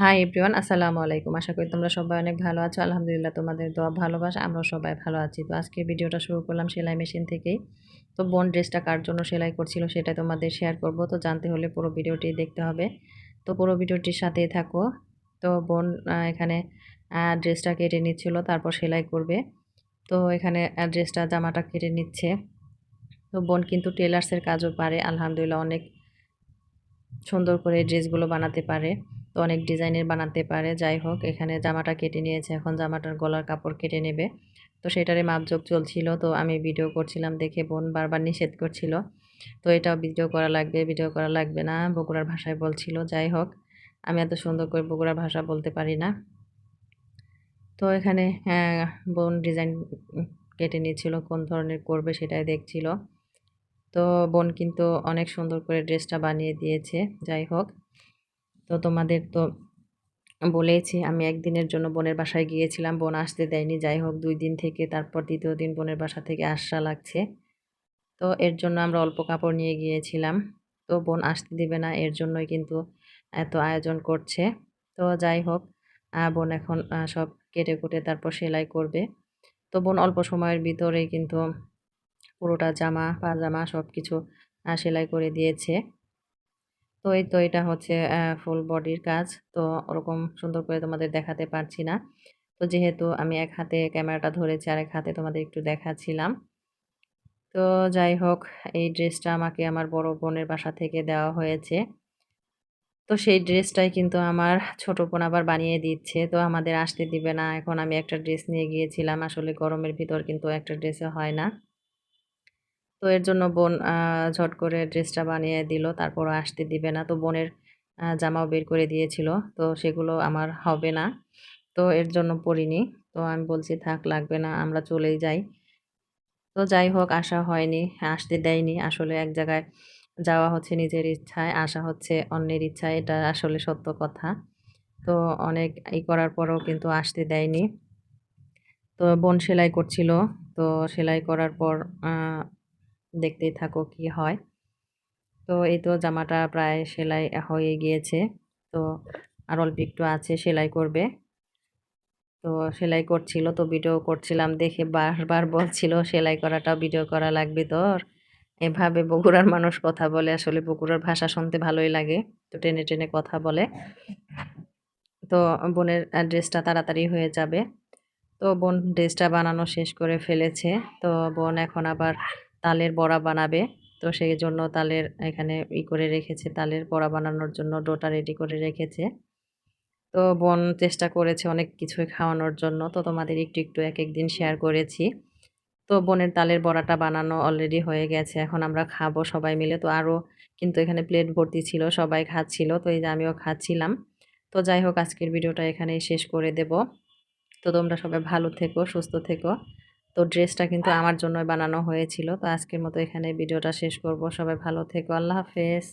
Hi everyone আসসালামু আলাইকুম। আশা করি তোমরা সবাই অনেক ভালো আছো। আলহামদুলিল্লাহ, তোমাদের দোয়া ভালোবাসা আমরা সবাই ভালো আছি। তো আজকে ভিডিওটা শুরু করলাম সেলাই মেশিন থেকেই। তো বোন ড্রেসটা কার জন্য সেলাই করছিল সেটা তোমাদের শেয়ার করব। তো জানতে হলে পুরো ভিডিওটি দেখতে হবে। তো পুরো ভিডিওটির সাথেই থাকো। তো বোন এখানে ড্রেসটা কেটে নিচ্ছিল, তারপর সেলাই করবে। তো এখানে ড্রেসটা, জামাটা কেটে নিচ্ছে। তো বোন কিন্তু টেলার্সের কাজও পারে। আলহামদুলিল্লাহ, অনেক সুন্দর করে ড্রেসগুলো বানাতে পারে। তো অনেক ডিজাইনের বানাতে পারে, যাই হোক, এখানে জামাটা কেটে নিয়েছে, এখন জামাটার গলার কাপড় কেটে নেবে। তো সেটারে মাপযোগ চলছিল, তো আমি ভিডিও করছিলাম দেখে বোন বারবার নিষেধ করছিল। তো এটাও ভিডিও করা লাগবে, ভিডিও করা লাগবে না, বগুড়ার ভাষায় বলছিল, যাই হোক, আমি এত সুন্দর করে বগুড়ার ভাষা বলতে পারি না। তো এখানে বোন ডিজাইন কেটে নিয়েছিল, কোন ধরনের করবে সেটাই দেখছিল। তো বোন কিন্তু অনেক সুন্দর করে ড্রেসটা বানিয়ে দিয়েছে, যাই হোক। তো তোমাদের তো বলেছি আমি একদিনের জন্য বোনের বাসায় গিয়েছিলাম, বোন আসতে দেয়নি, যাই হোক দুই দিন থেকে, তারপর দ্বিতীয় দিন বোনের বাসা থেকে আসা লাগছে। তো এর জন্য আমরা অল্প কাপড় নিয়ে গিয়েছিলাম, তো বোন আসতে দিবে না, এর জন্যই কিন্তু এত আয়োজন করছে। তো যাই হোক বোন এখন সব কেটে কুটে তারপর সেলাই করবে। তো বোন অল্প সময়ের ভিতরেই কিন্তু পুরোটা জামা, পাজামা সব কিছু সেলাই করে দিয়েছে। তো এই তো এটা হচ্ছে ফুল বডির কাজ। তো ওরকম সুন্দর করে তোমাদের দেখাতে পারছি না। তো যেহেতু আমি এক হাতে ক্যামেরাটা ধরেছি আর এক হাতে তোমাদের একটু দেখাচ্ছিলাম। তো যাই হোক, এই ড্রেসটা আমাকে আমার বড় বোনের বাসা থেকে দেওয়া হয়েছে। তো সেই ড্রেসটাই কিন্তু আমার ছোট বোন আবার বানিয়ে দিচ্ছে। তো আমাদের আসতে দিবে না। এখন আমি একটা ড্রেস নিয়ে গিয়েছিলাম। আসলে গরমের ভিতর কিন্তু একটা ড্রেসে হয় না। তো এর জন্য বোন ঝট করে ড্রেসটা বানিয়ে দিল। তারপর আসতে দিবে না। তো বোনের জামাও বের করে দিয়েছিল। তো সেগুলো আমার হবে না। তো এর জন্য পরিনি। তো আমি বলছি, থাক, লাগবে না, আমরা চলেই যাই। তো যাই হোক, আসা হয়নি। আসতে দেয়নি। আসলে এক জায়গায় যাওয়া হচ্ছে নিজের ইচ্ছায়, আসা হচ্ছে অন্যের ইচ্ছায়। এটা আসলে সত্য কথা। তো অনেক ই করার পরেও কিন্তু আসতে দেয়নি। তো বোন সেলাই করছিল। তো সেলাই করার পর দেখতেই থাকো কি হয়। তো এই তো জামাটা প্রায় সেলাই হয়ে গিয়েছে। তো আর অল্প একটু আছে, সেলাই করবে। তো সেলাই করছিল তো ভিডিও করছিলাম দেখে বারবার বলছিল, সেলাই করাটাও ভিডিও করা লাগবে তোর। এভাবে বগুড়ার মানুষ কথা বলে, আসলে বগুড়ার ভাষা শুনতে ভালোই লাগে। তো টেনে টেনে কথা বলে। তো বোনের ড্রেসটা তাড়াতাড়ি হয়ে যাবে। তো বোন ড্রেসটা বানানো শেষ করে ফেলেছে। তো বোন এখন আবার তালের বড়া বানাবে। তো সেই জন্য তালের এখানে ই করে রেখেছে, তালের বড়া বানানোর জন্য ডোটা রেডি করে রেখেছে। তো বোন চেষ্টা করেছে অনেক কিছুই খাওয়ানোর জন্য। তো তোমাদের একটু একটু, এক এক দিন শেয়ার করেছি। তো বোনের তালের বড়াটা বানানো অলরেডি হয়ে গেছে, এখন আমরা খাব সবাই মিলে। তো আরও কিন্তু এখানে প্লেট ভর্তি ছিল, সবাই খাচ্ছিল। তো এই যে আমিও খাচ্ছিলাম। তো যাই হোক, আজকের ভিডিওটা এখানেই শেষ করে দেব। তো তোমরা সবাই ভালো থেকো, সুস্থ থেকো। তো ড্রেসটা কিন্তু আমার জন্যই বানানো হয়েছিল। তো আজকের মতো এখানে ভিডিওটা শেষ করব। সবাই ভালো থেকো। আল্লাহ হাফেজ।